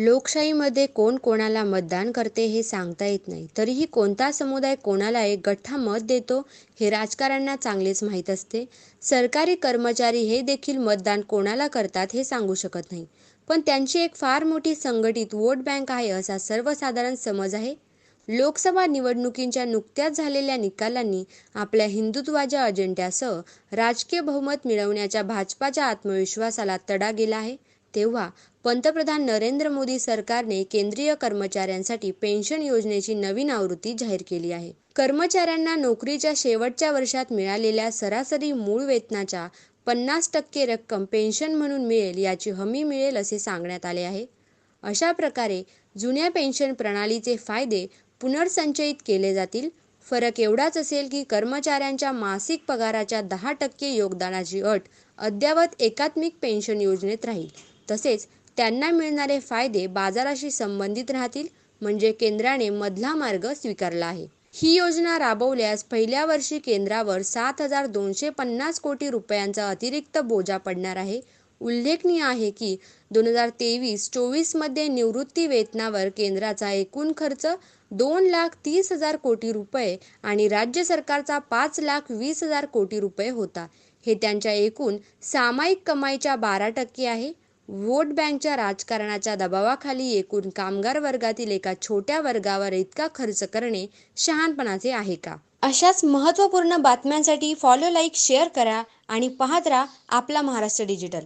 लोकशाहीमध्ये कोण कोणाला मतदान करते हे सांगता येत नाही. तरीही कोणता समुदाय कोणाला एक गठ्ठा मत देतो हे राजकारण्यांना चांगलेच माहीत असते. सरकारी कर्मचारी हे देखील मतदान कोणाला करतात हे सांगू शकत नाही. पण त्यांची एक फार मोठी संघटित वोट बँक आहे असा सर्वसाधारण समज आहे. लोकसभा निवडणुकींच्या नुकत्याच झालेल्या निकालांनी आपल्या हिंदुत्वाच्या अजेंड्यासह राजकीय बहुमत मिळवण्याच्या भाजपाच्या आत्मविश्वासाला तडा गेला आहे. तेव्हा पंतप्रधान नरेंद्र मोदी सरकारने केंद्रीय कर्मचाऱ्यांसाठी पेन्शन योजनेची नवीन आवृत्ती जाहीर केली आहे. कर्मचाऱ्यांना नोकरीच्या शेवटच्या वर्षात मिळालेल्या सरासरी मूळ वेतनाच्या पन्नास टक्के रक्कम पेन्शन म्हणून मिळेल याची हमी मिळेल असे सांगण्यात आले आहे. अशा प्रकारे जुन्या पेन्शन प्रणालीचे फायदे पुनर्संचयित केले जातील. फरक एवढाच असेल की कर्मचाऱ्यांच्या मासिक पगाराच्या दहा टक्के योगदानाची अट अद्ययावत एकात्मिक पेन्शन योजनेत राहील. तसेच त्यांना मिळणारे फायदे बाजाराशी संबंधित राहतील म्हणजे केंद्राने मधला मार्ग स्वीकारला आहे. ही योजना राबवल्यास पहिल्या वर्षी केंद्रावर सात हजार दोनशे पन्नास कोटी रुपयांचा अतिरिक्त बोजा पडणार आहे. उल्लेखनीय आहे की दोन हजार तेवीस चोवीसमध्ये निवृत्ती वेतनावर केंद्राचा एकूण खर्च दोन लाख तीस हजार कोटी रुपये आणि राज्य सरकारचा पाच लाख वीस हजार कोटी रुपये होता. हे त्यांच्या एकूण सामायिक कमाईच्या बारा टक्के आहे. वोट बँकच्या राजकारणाच्या दबावाखाली एकूण कामगार वर्गातील एका छोट्या वर्गावर इतका खर्च करणे शहाणपणाचे आहे का? अशाच महत्त्वपूर्ण बातम्यांसाठी फॉलो लाईक शेअर करा आणि पाहत राहा आपला महाराष्ट्र डिजिटल